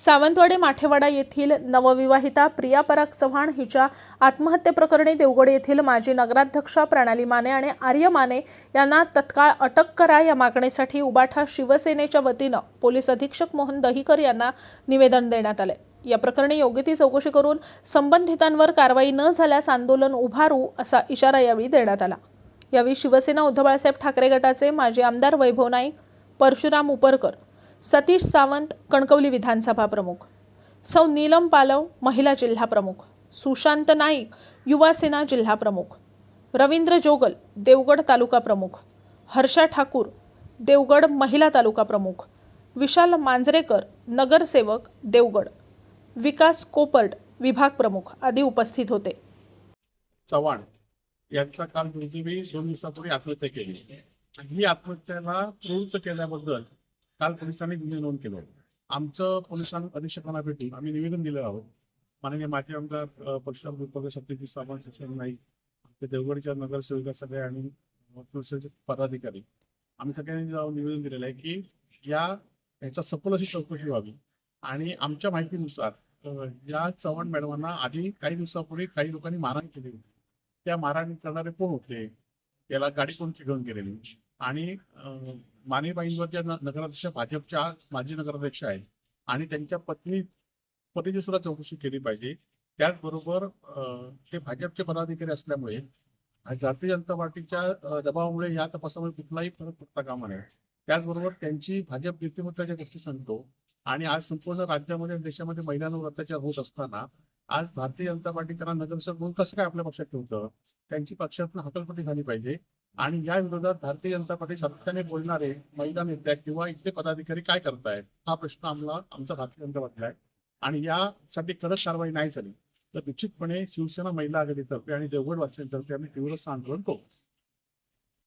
सावंतवाडी माठेवाडा येथील नवविवाहिता प्रिया पराग चव्हाण हिच्या आत्महत्येप्रकरणी देवगड येथील माजी नगराध्यक्षा प्रणाली माने आणि आर्य माने यांना तत्काळ अटक करा या मागणीसाठी उबाठा शिवसेनेच्या वतीनं पोलीस अधीक्षक मोहन दहिकर यांना निवेदन देण्यात आले. या प्रकरणी योग्य ती चौकशी करून संबंधितांवर कारवाई न झाल्यास आंदोलन उभारू असा इशारा यावेळी देण्यात आला. यावेळी शिवसेना उद्धव बाळासाहेब ठाकरे गटाचे माजी आमदार वैभव नाईक परशुराम उपरकर सतीश सावंत कणकवली विधानसभा प्रमुख. सौ नीलम पालव महिला जिल्हा प्रमुख. सुशांत नाईक युवासेना जिल्हा प्रमुख. रवींद्र जोगल देवगड तालुका प्रमुख. हर्षा ठाकूर देवगड महिला तालुका प्रमुख. विशाल मांजरेकर नगरसेवक देवगड. विकास कोपर्ट विभाग प्रमुख आदी उपस्थित होते. चव्हाण यांचा काल दुर्दैवी दोन दिवसापूर्वी आत्महत्या केली. ही आत्महत्याला प्रवृत्त केल्याबद्दल काल पोलिसांनी गुन्हे नोंद केले. आमचं पोलिसां अधीक्षकांना भेटून आम्ही निवेदन दिलं आहोत. माननीय माजी आमदार परशुराम गुरुपद सत्यजित सावंत शिक्षण नाईक ते देवगडच्या नगरसेविका सगळे आणि शिवसेनेचे पदाधिकारी. आम्ही सगळ्यांनी जाऊन निवेदन दिलेलं आहे की या ह्याचा सखोल अशी चौकशी व्हावी आणि आमच्या माहितीनुसार या चव्हाण मॅडमांना आधी काही दिवसापूर्वी काही लोकांनी मारहाण केली होती. त्या मारहाण करणारे कोण होते? त्याला गाडी कोणती घेऊन गेलेली? आणि अं, मानेबाईंवर नगराध्यक्ष भाजपच्या माजी नगराध्यक्ष आहेत. आणि त्यांच्या पत्नी पतीची सुद्धा चौकशी केली पाहिजे. त्याचबरोबर ते भाजपचे पदाधिकारी असल्यामुळे भारतीय जनता पार्टीच्या दबावामुळे या तपासामुळे कुठलाही फरक पडता कामा नये. त्याचबरोबर त्यांची भाजप व्यक्तिमत्वाच्या गोष्टी सांगतो. आणि आज संपूर्ण राज्यामध्ये देशामध्ये महिलांवर अत्याचार होत असताना आज भारतीय जनता पार्टी त्यांना नगरसेवक म्हणून कसं काय आपल्या पक्षात ठेवतं? त्यांची पक्षातून हकलपट्टी झाली पाहिजे. आणि या विरोधात भारतीय जनता पार्टी सातत्याने बोलणारे महिला नेत्या किंवा इथले पदाधिकारी काय करतायत हा प्रश्न आम्हाला आमचा भारतीय जनता पार्टीला आहे. आणि यासाठी कडक कारवाई नाही झाली. तर निश्चितपणे शिवसेना महिला आघाडीतर्फे आणि देवगड वासियांतर्फे आम्ही तीव्र आंदोलन करू